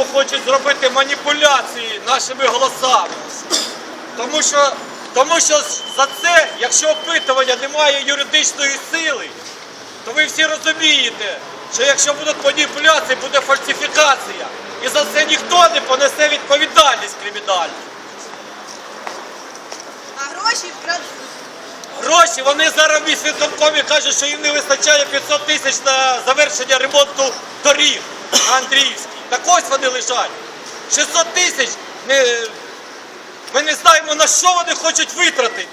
Завдяки хочуть зробити маніпуляції нашими голосами. Тому що, тому що за це, якщо опитування не має юридичної сили, то ви всі розумієте, що якщо будуть маніпуляції, буде фальсифікація. І за це ніхто не понесе відповідальність кримінальну. А гроші вкрадуть. Гроші, вони зараз в міськвиконкомі кажуть, що їм не вистачає 500 тисяч на завершення ремонту доріг на Андріївській. Так ось вони лежать. 600 тисяч ми, ми не знаємо на що вони хочуть витратити.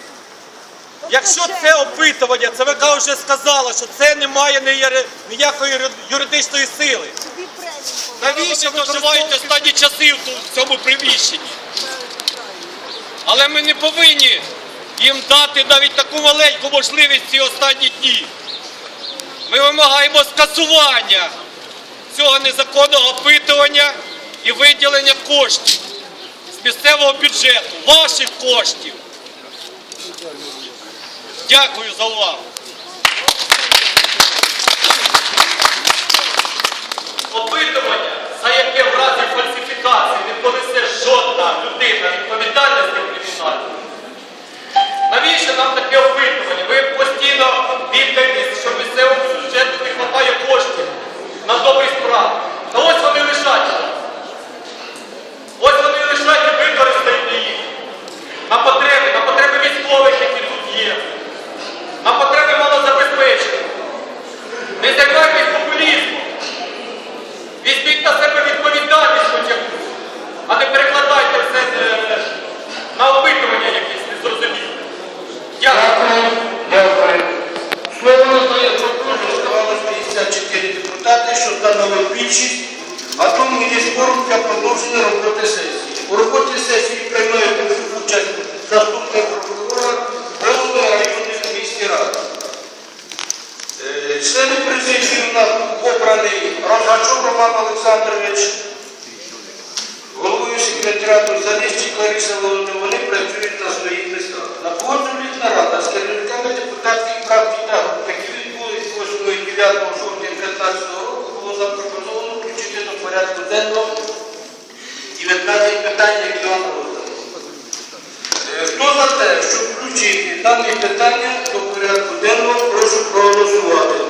Якщо це опитування, ЦВК вже сказала, що це не має ніякої юридичної сили. Навіщо ви вживаєте останні часи в цьому приміщенні? Але ми не повинні їм дати навіть таку маленьку можливість ці останні дні. Ми вимагаємо скасування цього незаконного опитування і виділення коштів з місцевого бюджету, ваших коштів. Дякую за увагу. Опитування, за яке в разі фальсифікації не понесе жодна людина відповідальності кримінальної. Навіщо нам таке опитування? Ви постійно бідкаєтесь, що місцевому бюджету не вистачає коштів на добрі справи. Та ось вони лежать. Ось вони лежать і використаєте їх. На потреби, на потреби військових, які тут є. На потреби малозабезпечених. Не займайтесь популізмом. Візьміть на себе відповідальність хоч якусь, а не перекладайте все е, на опитування якісь незрозуміле. Дякую. Дякую. Слово надає прокурор, ставалось 54 депутати, що більшість, а тому є форум для продовження роботи сесії. У роботі сесії приймає участь заступник прокурора, голови районної комісії ради. Е, Члени президії у нас обраний Розгачов Роман Олександрович, головою секретаріату Заліщик Лариса Володимирівна, вони працюють на своїх містах. На погоджувальних нарадах з керівниками 19 питань, які вам роздані. Е, Хто за те, щоб включити дане питання до порядку денного, прошу проголосувати.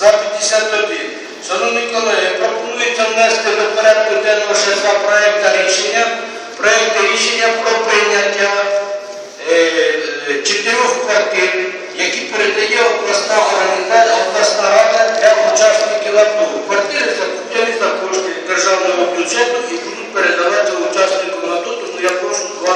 За 51. Шановні колеги, пропонується внести до порядку денного ще два проекти рішення. Проекти рішення про прийняття е, е, чотирьох квартир, які передає обласна організація, обласна рада для учасників АТО. Квартири закуплені за кошти державного бюджету і будуть передавати учасникам АТО, тому я прошу два,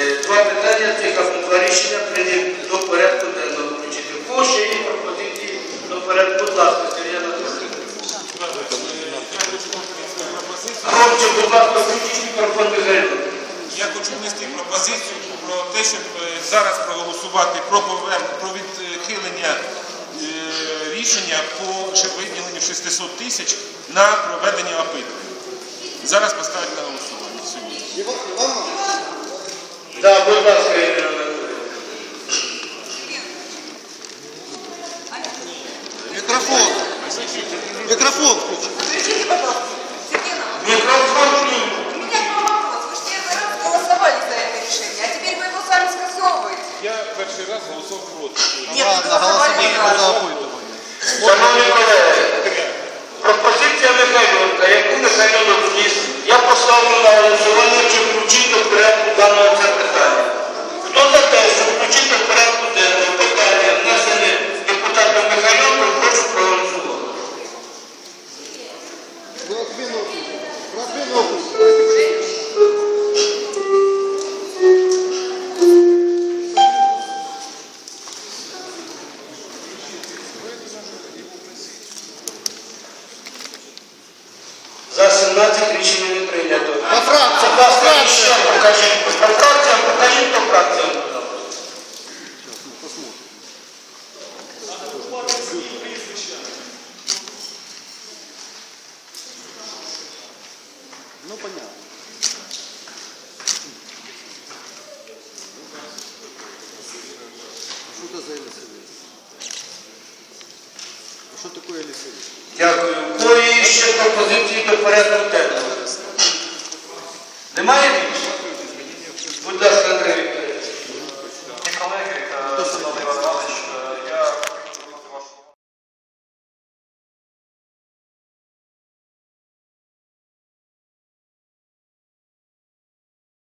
е, два питання цих або два рішення прийняти до порядку денного включити. В кого ще є пропозиції до порядку, будь ласка, Сергій Анатолійович. Громче, будь ласка, включіть мікрофон Михайло. Я хочу внести пропозицію про те, щоб е, зараз проголосувати про про відхилення е, рішення по виділенню 600 тисяч на проведення опитування. Зараз поставити на голосування сьогодні. Так, будь ласка, Ірина Мікрофон. Мікрофон включи. Опитування. Шановні колеги, По фракціям, по фракціям. Покажіть, по фракціям, покажіть по фракціям. Ну, понятно. Что это за Елисавет? Что такое Елисавет? Дякую. Хто є ще пропозиції до порядку денного? Немає більше? Будь ласка, Андрій Вікторович. Колеги, е, шановні